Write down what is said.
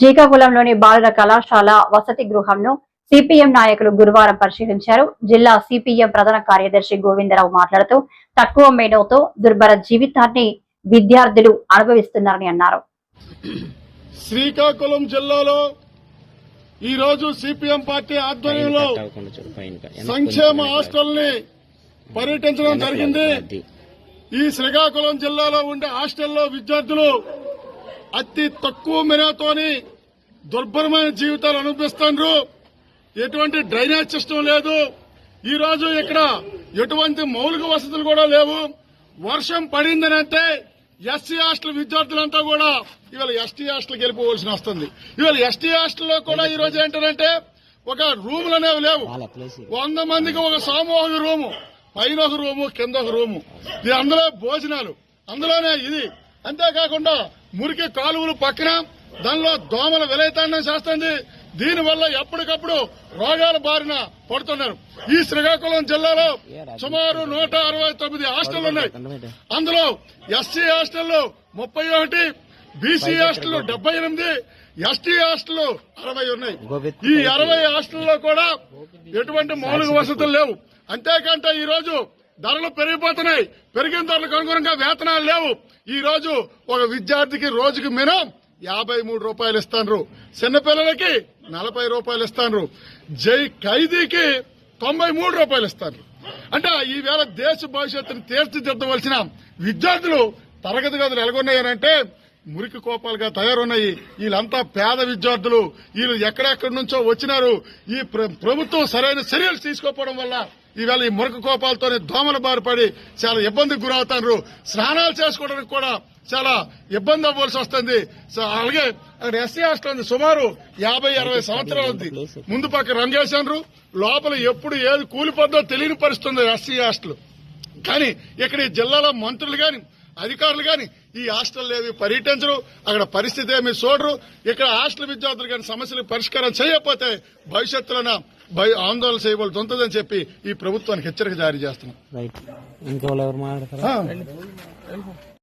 శ్రీకాకుళంలోని బాలుర కళాశాల వసతి గృహంను సిపిఎం నాయకులు గురువారం పరిశీలించారు. జిల్లా సిపిఎం ప్రధాన కార్యదర్శి గోవిందరావు మాట్లాడుతూ తక్కువ మేడోతో దుర్భర జీవితాన్ని విద్యార్థులు అనుభవిస్తున్నారని అన్నారు. శ్రీకాకుళం జిల్లాలో ఈ రోజు సిపిఎం పార్టీ ఆధ్వర్యంలో సంక్షేమ హాస్టల్ని పర్యటించడం జరిగింది. ఈ శ్రీకాకుళం జిల్లాలో ఉండే హాస్టల్లో విద్యార్థులు అతి తక్కువ మెనతోని దుర్భరమైన జీవితాలు అనుభవిస్తున్నారు ఎటువంటి డ్రైనేజ్ సిస్టమ్ లేదు. ఈ రోజు ఇక్కడ ఎటువంటి మౌలిక వసతులు కూడా లేవు. వర్షం పడిందని అంటే ఎస్సీ హాస్టల్ విద్యార్థులంతా కూడా ఇవాళ ఎస్టీ హాస్టల్కి వెళ్ళిపోవలసి వస్తుంది. ఇవాళ ఎస్టీ హాస్టల్లో కూడా ఈ రోజు ఏంటంటే ఒక రూములు అనేవి లేవు. వంద మందికి ఒక సామూహిక రూము పైన ఒక రూము కింద ఒక రూము. ఇది అందులో భోజనాలు. అందులోనే ఇది. అంతేకాకుండా మురికి కాలువలు పక్కన దానిలో దోమల విలైతాండం చేస్తుంది. దీనివల్ల ఎప్పటికప్పుడు రోగాల బారిన పడుతున్నారు. ఈ శ్రీకాకుళం జిల్లాలో సుమారు నూట అరవై తొమ్మిది హాస్టళ్ళు ఉన్నాయి. అందులో ఎస్సీ హాస్టల్లో ముప్పై ఒకటి బీసీ హాస్టల్ డెబ్బై ఎనిమిది ఎస్టీ హాస్టల్ అరవై ఉన్నాయి. ఈ అరవై హాస్టల్లో కూడా ఎటువంటి మౌలిక వసతులు లేవు. అంతేకంటే ఈ రోజు ధరలు పెరిగిపోతున్నాయి. పెరిగిన ధరలకు అనుగుణంగా వేతనాలు లేవు. ఈ రోజు ఒక విద్యార్థికి రోజుకి మినిమం యాభై మూడు రూపాయలు ఇస్తాను చిన్నపిల్లలకి నలభై రూపాయలు ఇస్తాను జై ఖైదీకి తొంభై మూడు రూపాయలు ఇస్తాను అంటే ఈవేళ దేశ భవిష్యత్తును తీర్చిదిద్దవలసిన విద్యార్థులు తరగతి గదులు ఎలాగొన్నాయనంటే మురికి కోపాలుగా తయారున్నాయి. వీళ్ళంతా పేద విద్యార్థులు. వీళ్ళు ఎక్కడెక్కడి నుంచో వచ్చినారు. ఈ ప్రభుత్వం సరైన చర్యలు తీసుకోకపోవడం వల్ల ఈవేళ ఈ మురికి కోపాలతోనే దోమల బారిపడి చాలా ఇబ్బందికి గురవుతారు. స్నానాలు చేసుకోవడానికి కూడా చాలా ఇబ్బంది అవ్వాల్సి వస్తుంది. అలాగే అక్కడ ఎస్సీ హాస్టల్ ఉంది సుమారు యాభై అరవై సంవత్సరాలు ఉంది. ముందు పక్క రంగేశారు లోపల ఎప్పుడు ఏది కూలిపోద్దో తెలియని పరిస్థితి ఉంది ఎస్సీ హాస్టల్. కానీ ఇక్కడ ఈ జిల్లాలో మంత్రులు గాని అధికారులు గాని ఈ హాస్టల్ ఏవి పర్యటించరు. అక్కడ పరిస్థితి ఏమి చూడరు. ఇక్కడ హాస్టల్ విద్యార్థులు గాని సమస్యలకు పరిష్కారం చేయకపోతే భవిష్యత్తులో భయ ఆందోళన చేయవలసి ఉంటుందని చెప్పి ఈ ప్రభుత్వానికి హెచ్చరిక జారీ చేస్తున్నాం.